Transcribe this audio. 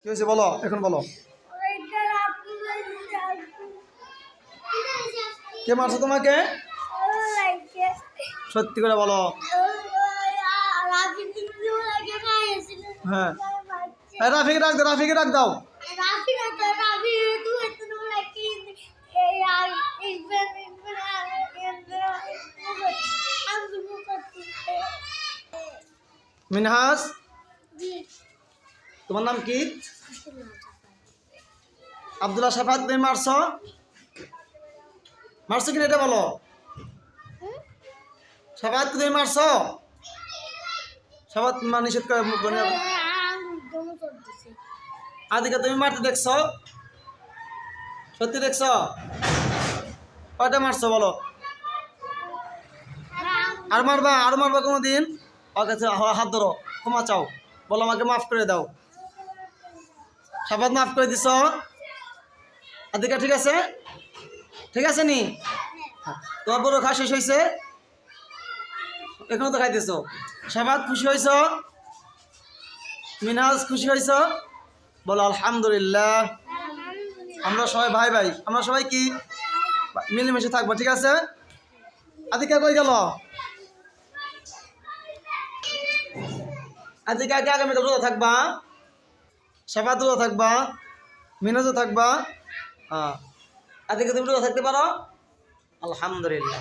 কি হয়েছে বলো, এখন বলো। কে মারছো তোমাকে? সত্যি করে বলো। হ্যাঁ। এই রাফিকে রাখ দাও, রাফিকে রাখ দাও। মিনহাস? তোমার নাম কি? আবদুল্লাহ সাফাত তুমি মারছো? মারছো কিনা এটা বলো। সাফাত তুমি মারছো? সাফাত মা নিষেধ করে আদিকে তুমি মারতে দেখছ? সত্যি দেখছ? কয়টা মারছো বলো? আর মারবা আর মারবা কোনো দিন ওর হাত ধরো, ক্ষমা চাও। বলো আমাকে মাফ করে দাও। সাবাদ মাফ করে দিছ? আদিকা, ঠিক আছে? ঠিক আছে নি? তোমার বড় খাওয়া শেষ হয়েছে এখনও তো খাইতেছ। সাবাদ খুশি হয়েছ মিনাজ খুশি হয়েছ বলো, আলহামদুলিল্লাহ। আমরা সবাই ভাই ভাই, আমরা সবাই কি? মিলেমিশে থাকব, ঠিক আছে? আদিকা কই গেল? আদিকা আগে আগামীকাল রোজা থাকবা? সাফাত রোজা থাকবা মিনাজও থাকবা হ্যাঁ। আজকে তুমি থাকতে পারো? আলহামদুলিল্লাহ।